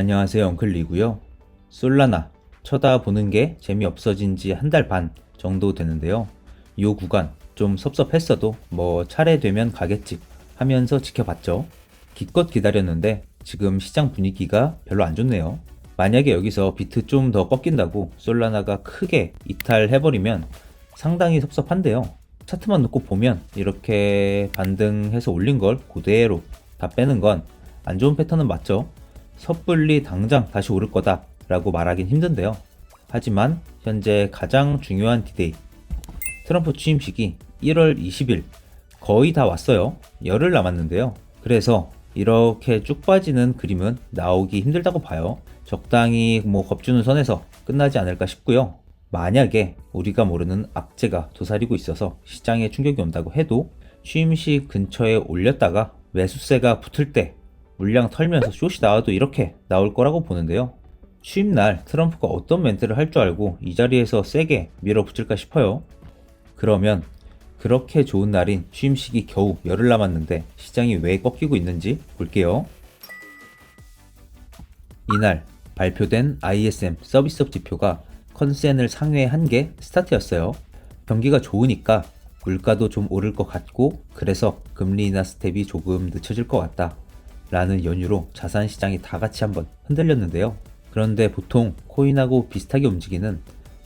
안녕하세요 엉클리고요. 솔라나 쳐다보는 게 재미없어진 지 한 달 반 정도 되는데요. 요 구간 좀 섭섭했어도 뭐 차례 되면 가겠지 하면서 지켜봤죠. 기껏 기다렸는데 지금 시장 분위기가 별로 안 좋네요. 만약에 여기서 비트 좀 더 꺾인다고 솔라나가 크게 이탈해버리면 상당히 섭섭한데요. 차트만 놓고 보면 이렇게 반등해서 올린 걸 그대로 다 빼는 건 안 좋은 패턴은 맞죠 섣불리 당장 다시 오를 거다 라고 말하긴 힘든데요. 하지만 현재 가장 중요한 디데이 트럼프 취임식이 1월 20일 거의 다 왔어요. 열흘 남았는데요. 그래서 이렇게 쭉 빠지는 그림은 나오기 힘들다고 봐요. 적당히 뭐 겁주는 선에서 끝나지 않을까 싶고요. 만약에 우리가 모르는 악재가 도사리고 있어서 시장에 충격이 온다고 해도 취임식 근처에 올렸다가 매수세가 붙을 때 물량 털면서 숏이 나와도 이렇게 나올 거라고 보는데요. 취임날 트럼프가 어떤 멘트를 할 줄 알고 이 자리에서 세게 밀어붙일까 싶어요. 그러면 그렇게 좋은 날인 취임식이 겨우 열흘 남았는데 시장이 왜 꺾이고 있는지 볼게요. 이날 발표된 ISM 서비스업 지표가 컨센을 상회한 게 스타트였어요. 경기가 좋으니까 물가도 좀 오를 것 같고 그래서 금리 인하 스텝이 조금 늦춰질 것 같다. 라는 연유로 자산 시장이 다 같이 한번 흔들렸는데요. 그런데 보통 코인하고 비슷하게 움직이는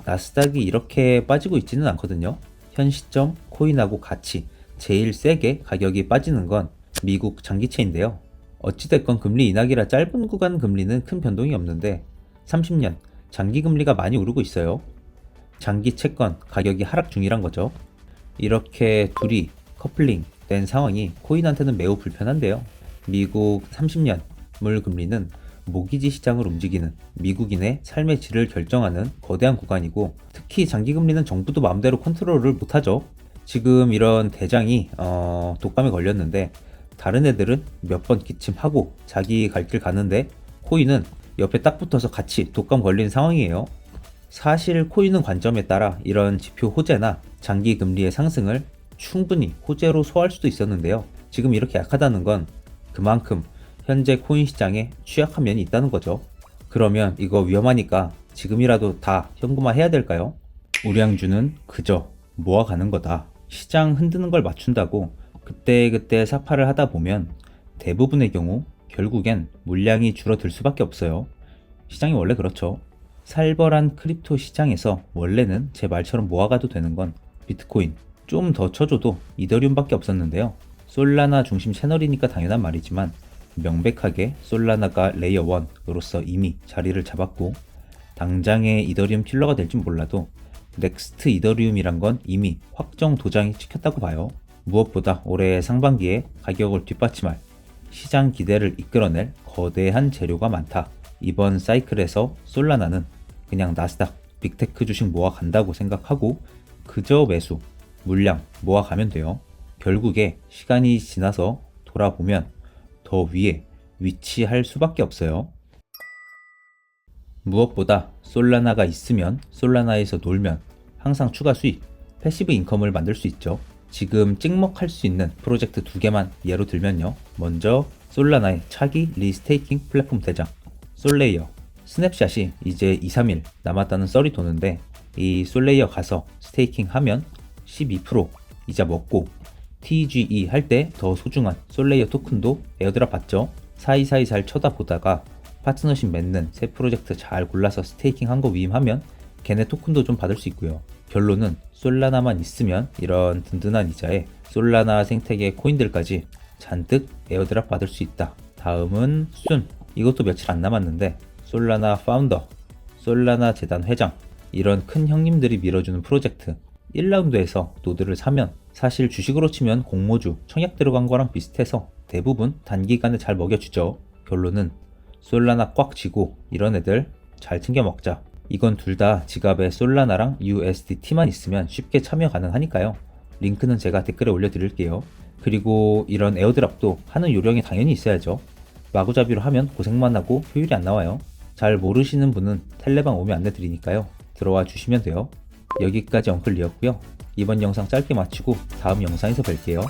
나스닥이 이렇게 빠지고 있지는 않거든요. 현 시점 코인하고 같이 제일 세게 가격이 빠지는 건 미국 장기채인데요. 어찌됐건 금리 인하기라 짧은 구간 금리는 큰 변동이 없는데 30년 장기 금리가 많이 오르고 있어요. 장기 채권 가격이 하락 중이란 거죠. 이렇게 둘이 커플링 된 상황이 코인한테는 매우 불편한데요. 미국 30년 물 금리는 모기지 시장을 움직이는 미국인의 삶의 질을 결정하는 거대한 구간이고 특히 장기 금리는 정부도 마음대로 컨트롤을 못하죠. 지금 이런 대장이 어, 독감에 걸렸는데 다른 애들은 몇 번 기침하고 자기 갈 길 가는데 코인은 옆에 딱 붙어서 같이 독감 걸린 상황이에요. 사실 코인은 관점에 따라 이런 지표 호재나 장기 금리의 상승을 충분히 호재로 소화할 수도 있었는데요. 지금 이렇게 약하다는 건 그만큼 현재 코인 시장에 취약한 면이 있다는 거죠. 그러면 이거 위험하니까 지금이라도 다 현금화 해야 될까요? 우량주는 그저 모아가는 거다. 시장 흔드는 걸 맞춘다고 그때그때 사파를 하다 보면 대부분의 경우 결국엔 물량이 줄어들 수밖에 없어요. 시장이 원래 그렇죠. 살벌한 크립토 시장에서 원래는 제 말처럼 모아가도 되는 건 비트코인, 좀 더 쳐줘도 이더리움밖에 없었는데요. 솔라나 중심 채널이니까 당연한 말이지만 명백하게 솔라나가 레이어 1으로서 이미 자리를 잡았고 당장의 이더리움 킬러가 될진 몰라도 넥스트 이더리움이란 건 이미 확정 도장이 찍혔다고 봐요. 무엇보다 올해 상반기에 가격을 뒷받침할 시장 기대를 이끌어낼 거대한 재료가 많다. 이번 사이클에서 솔라나는 그냥 나스닥 빅테크 주식 모아간다고 생각하고 그저 매수, 물량 모아가면 돼요. 결국에 시간이 지나서 돌아보면 더 위에 위치할 수밖에 없어요. 무엇보다 솔라나가 있으면 솔라나에서 놀면 항상 추가 수익, 패시브 인컴을 만들 수 있죠. 지금 찍먹할 수 있는 프로젝트 두 개만 예로 들면요. 먼저 솔라나의 차기 리스테이킹 플랫폼 대장 솔레이어 스냅샷이 이제 2, 3일 남았다는 썰이 도는데 이 솔레이어 가서 스테이킹 하면 12% 이자 먹고 TGE 할 때 더 소중한 솔레이어 토큰도 에어드랍 받죠. 사이사이 잘 쳐다보다가 파트너십 맺는 새 프로젝트 잘 골라서 스테이킹 한 거 위임하면 걔네 토큰도 좀 받을 수 있고요. 결론은 솔라나만 있으면 이런 든든한 이자에 솔라나 생태계 코인들까지 잔뜩 에어드랍 받을 수 있다. 다음은 순. 이것도 며칠 안 남았는데 솔라나 파운더, 솔라나 재단 회장 이런 큰 형님들이 밀어주는 프로젝트 1라운드에서 노드를 사면 사실 주식으로 치면 공모주, 청약 들어간 거랑 비슷해서 대부분 단기간에 잘 먹여주죠. 결론은 솔라나 꽉 쥐고 이런 애들 잘 챙겨 먹자. 이건 둘 다 지갑에 솔라나랑 USDT만 있으면 쉽게 참여 가능하니까요. 링크는 제가 댓글에 올려드릴게요. 그리고 이런 에어드랍도 하는 요령이 당연히 있어야죠. 마구잡이로 하면 고생만 하고 효율이 안 나와요. 잘 모르시는 분은 텔레방 오면 안내드리니까요. 들어와 주시면 돼요. 여기까지 엉클리였고요. 이번 영상 짧게 마치고 다음 영상에서 뵐게요.